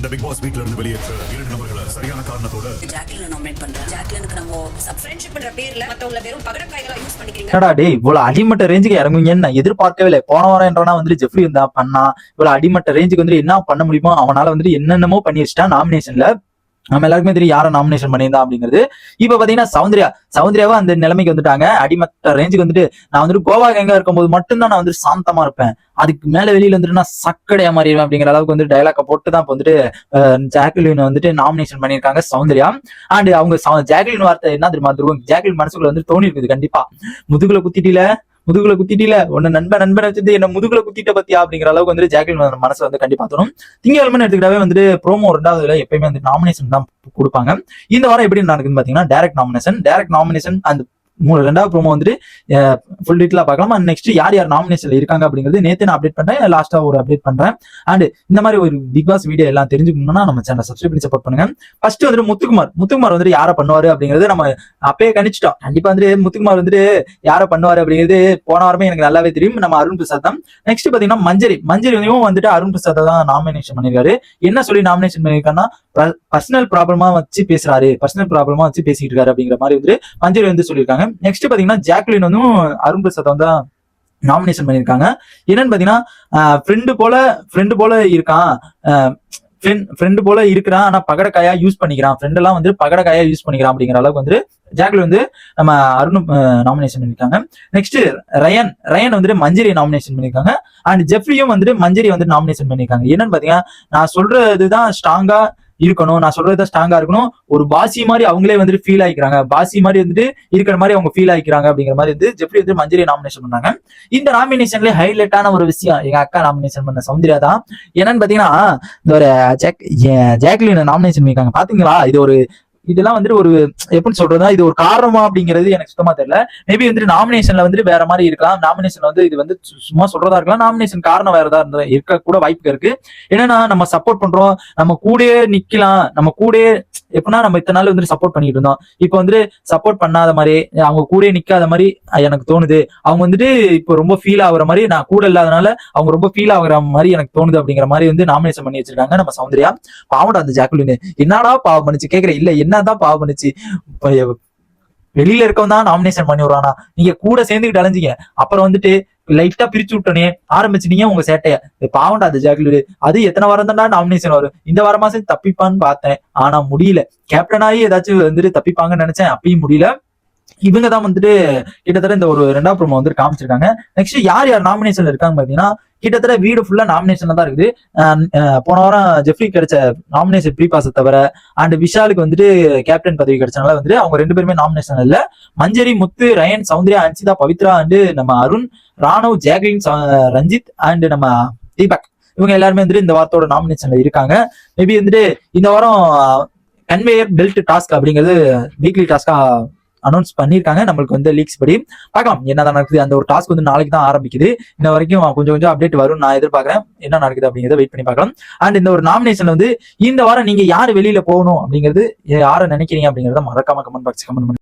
இந்த big pass வீட்ல இருந்து வெளியேற்ற இரண்டு நபர்களை சரியான காரணத்தோட ஜாக்லினை நாமினேட் பண்றேன். ஜாக்லினுக்கு நம்ம ஃப்ரெண்ட்ஷிப்ன்ற பேர்ல மத்தவங்கள வெறும் பகடக்காய்களா யூஸ் பண்ணிக்கிறீங்க. என்னடா டேய் இவ்வளவு அடிமட்ட ரேஞ்சுக்கு இறங்குவீங்கன்னு நான் எதிர்பார்க்கவே இல்லை. போன வாரம் என்றவனா வந்துட்டு ஜெஃப்ரி வந்தா பண்ணா இவ்வளவு அடிமட்ட ரேஞ்சுக்கு வந்துட்டு என்ன பண்ண முடியுமோ அவனால வந்துட்டு என்னென்னமோ பண்ணி வச்சுட்டான் நாமினேஷன்ல நம்ம எல்லாருக்குமே தெரியும் யாரை நாமினேஷன் பண்ணியிருந்தா அப்படிங்கிறது. இப்ப பாத்தீங்கன்னா சௌந்தர்யா. சௌந்தர்யாவும் அந்த நிலைமைக்கு வந்துட்டாங்க. அடிமட்ட ரேஞ்சுக்கு வந்துட்டு நான் வந்துட்டு கோவா கேங்கா இருக்கும்போது மட்டும்தான் நான் வந்துட்டு சாந்தமா இருப்பேன். அதுக்கு மேல வெளியில வந்துட்டு நான் சக்கடையா மாறிடுவேன் அப்படிங்கிற அளவுக்கு வந்து டைலாக்கை போட்டு தான் வந்துட்டு அஹ், ஜாக்லின் வந்துட்டு நாமினேஷன் பண்ணியிருக்காங்க சௌந்தர்யா. அண்ட் அவங்க ஜாக்லின் வார்த்தை என்ன தெரியுமா துருவம்? ஜாக்லின் மனசுக்குள்ள வந்து தோணி இருக்குது கண்டிப்பா. முதுகுல குத்திட்டில? முதுகுல குத்திட்டில? உன்ன நண்பன் நண்பனை வச்சிருந்து என்ன முதுகுல குத்திட்ட பத்தியா? அப்படிங்கிற அளவுக்கு வந்து ஜாக்லின் வந்து மனசு வந்து கண்டிப்பா தரும் திங்கக்கிழமை எடுத்துக்கிட்டாவே வந்துட்டு ப்ரோமோ ரெண்டாவதுல எப்பயுமே வந்து நாமினேஷன் தான் கொடுப்பாங்க. இந்த வாரம் எப்படி நடக்குதுன்னு பாத்தீங்கன்னா டைரக்ட் நாமினேஷன் டைரக்ட் நாமினேஷன் அந்த மூணு ரெண்டாவது ப்ரோமோ வந்துட்டு ஃபுல் டீட்டெயிலாக பார்க்கலாம். அண்ட் நெக்ஸ்ட் யார் யார் நாமினேஷன்ல இருக்காங்க அப்படிங்கிறது நேத்து நான் அப்டேட் பண்ணுறேன் லாஸ்ட்டாக ஒரு அப்டேட் பண்றேன். அண்ட் இந்த மாதிரி ஒரு பிக் பாஸ் வீடியோ எல்லாம் தெரிஞ்சுக்கணும்னா நம்ம சேனல் சப்ஸ்கிரைப் பண்ணி சப்போர்ட் பண்ணுங்க. ஃபர்ஸ்ட் வந்துட்டு முத்துக்குமார். முத்துக்குமார் வந்துட்டு யாரை பண்ணுவாரு அப்படிங்கிறது நம்ம அப்பயே கணிச்சிட்டோம். கண்டிப்பாக வந்துட்டு முத்துக்குமார் வந்துட்டு யாரை பண்ணுவாரு அப்படிங்கிறது போன வாரமே எனக்கு நல்லாவே தெரியும். நம்ம அருண் பிரசாத் தான். நெக்ஸ்ட் பார்த்தீங்கன்னா மஞ்சரி. மஞ்சரி வந்துட்டு அருண் பிரசாத் தான் நாமினேஷன் பண்ணிருக்காரு. என்ன சொல்லி நாமினேஷன் பண்ணியிருக்காருன்னா பர்சனல் ப்ராப்ளமா வச்சு பேசுறாரு. பர்சனல் ப்ராப்ளமா வச்சு பேசிட்டு இருக்காரு அப்படிங்கிற மாதிரி வந்துட்டு மஞ்சரி வந்து சொல்லியிருக்காங்க. நெக்ஸ்ட் பாத்தீங்கன்னா ஜாக்லின் வந்து அரும்பு சதம் தான் நாமினேஷன் பண்ணியிருக்காங்க. என்னன்னு பாத்தீங்கன்னா ஃப்ரெண்டு போல ஃப்ரெண்டு போல இருக்கான். ஃப்ரெண்டு போல இருக்கிறான் ஆனா பகடக்காயா யூஸ் பண்ணிக்கிறான். ஃப்ரெண்ட் எல்லாம் வந்து பகடக்காயா யூஸ் பண்ணிக்கிறான் அப்படிங்கிற அளவுக்கு வந்து ஜாக்லின் வந்து நம்ம அருண் நாமினேஷன் பண்ணிருக்காங்க நெக்ஸ்ட் ரயன் ரயன் வந்துட்டு மஞ்சரி நாமினேஷன் பண்ணிருக்காங்க அண்ட் ஜெஃப்ரியும் வந்துட்டு மஞ்சரி வந்து நாமினேஷன் பண்ணிருக்காங்க என்னன்னு பாத்தீங்கன்னா நான் சொல்றதுதான் ஸ்ட்ராங்கா இருக்கணும். நான் சொல்றது ஸ்ட்ராங்கா இருக்கணும். ஒரு பாசி மாதிரி அவங்களே வந்துட்டு ஃபீல் ஆயிக்கிறாங்க. பாசி மாதிரி வந்துட்டு இருக்கிற மாதிரி அவங்க ஃபீல் ஆயிக்கிறாங்க அப்படிங்கிற மாதிரி வந்து ஜெப்ரி வந்து மஞ்சரி நாமினேஷன் பண்ணாங்க. இந்த நாமினேஷன்ல ஹைலைட்டான ஒரு விஷயம் எங்க அக்கா நாமினேஷன் பண்ண சௌந்தர்யா தான். என்னன்னு பாத்தீங்கன்னா இந்த ஒரு ஜாக்லின் நாமினேஷன் பண்ணிருக்காங்க பாத்தீங்களா? இது ஒரு இதெல்லாம் வந்துட்டு ஒரு எப்படி சொல்றதா இது ஒரு காரணமா அப்படிங்கிறது எனக்கு சுத்தமா தெரியல. மேபி வந்துட்டு நாமினேஷன்ல வந்துட்டு வேற மாதிரி இருக்கலாம். நாமினேஷன் வந்து இது வந்து சும்மா சொல்றதா இருக்கலாம். நாமினேஷன் காரணம் வேற ஏதாவது இருந்தா இருக்க கூட வாய்ப்பு இருக்கு. என்னன்னா நம்ம சப்போர்ட் பண்றோம். நம்ம கூடயே நிக்கலாம். நம்ம கூட எப்படின்னா நம்ம இத்தனை நாள் வந்துட்டு சப்போர்ட் பண்ணிட்டு இருந்தோம். இப்போ வந்துட்டு சப்போர்ட் பண்ணாத மாதிரி அவங்க கூடயே நிக்காத மாதிரி எனக்கு தோணுது. அவங்க வந்துட்டு இப்போ ரொம்ப ஃபீல் ஆகுற மாதிரி நான் கூட இல்லாதனால அவங்க ரொம்ப ஃபீல் ஆகுற மாதிரி எனக்கு தோணுது அப்படிங்கிற மாதிரி வந்து நாமினேஷன் பண்ணி வச்சிருக்காங்க நம்ம சௌந்தர்யா. பாவடா அந்த ஜாக்குலின் என்னடா பாவம் பண்ணிச்சு கேக்குறேன். இல்ல என்னதான் பாவம் பண்ணுச்சு? வெளியில இருக்கவன் தான் நாமினேஷன் பண்ணி விடுறானா நீங்க கூட சேர்ந்துக்கிட்டு அலைஞ்சிங்க. அப்புறம் வந்துட்டு லைட்டா பிரிச்சு விட்டோனே ஆரம்பிச்சிட்டீங்க உங்க சேட்டைய. பாவண்டா அது அந்த அது எத்தனை வாரம் தான்டா நாமினேஷன் வரும். இந்த வாரமாசம் தப்பிப்பான்னு பார்த்தேன். ஆனா முடியல. கேப்டன் ஆகி ஏதாச்சும் வந்துட்டு தப்பிப்பாங்கன்னு நினைச்சேன். அப்பயும் முடியல. இவங்க தான் வந்துட்டு கிட்டத்தட்ட இந்த ஒரு ரெண்டாவது ப்ரோமோ வந்து காமிச்சிருக்காங்க. நெக்ஸ்ட் யார் யார் நாமினேஷன்ல இருக்காங்க பாத்தீங்கன்னா கிட்டத்தட்ட வீடு ஃபுல்லா நாமினேஷன்ல தான் இருக்குது. போன வாரம் ஜெஃப்ரி கிடைச்ச நாமினேஷன் ப்ரீ பாஸை தவிர அண்ட் விஷாலுக்கு வந்துட்டு கேப்டன் பதவி கிடைச்சனால வந்துட்டு அவங்க ரெண்டு பேருமே நாமினேஷன் இல்ல. மஞ்சரி முத்து ரயன் சௌந்தர்யா அன்சிதா பவித்ரா அண்டு நம்ம அருண் ராணவ் ஜாக்லின் ரஞ்சித் அண்ட் நம்ம தீபக். இவங்க எல்லாருமே வந்துட்டு இந்த வாரத்தோட நாமினேஷன்ல இருக்காங்க. மேபி வந்துட்டு இந்த வாரம் கன்வேயர் பெல்ட் டாஸ்க் அப்படிங்கிறது வீக்லி டாஸ்கா அனௌன்ஸ் பண்ணியிருக்காங்க. நம்மளுக்கு வந்து லீக்ஸ் படி பார்க்கலாம். என்னதான் நடக்குது? அந்த ஒரு டாஸ்க் வந்து நாளைக்கு தான் ஆரம்பிக்குது. இன்ன வரைக்கும் கொஞ்சம் கொஞ்சம் அப்டேட் வரும் நான் எதிர்பார்க்கறேன். என்ன நடக்குது அப்படிங்கிறத வெயிட் பண்ணி பார்க்கலாம். அண்ட் இந்த ஒரு நாமினேஷன் வந்து இந்த வாரம் நீங்க யார் வெளியில போகணும் அப்படிங்கிறது யாரை நினைக்கிறீங்க அப்படிங்கறத மறக்காம கமெண்ட் பாக்ஸ் கமெண்ட் பண்ணுங்க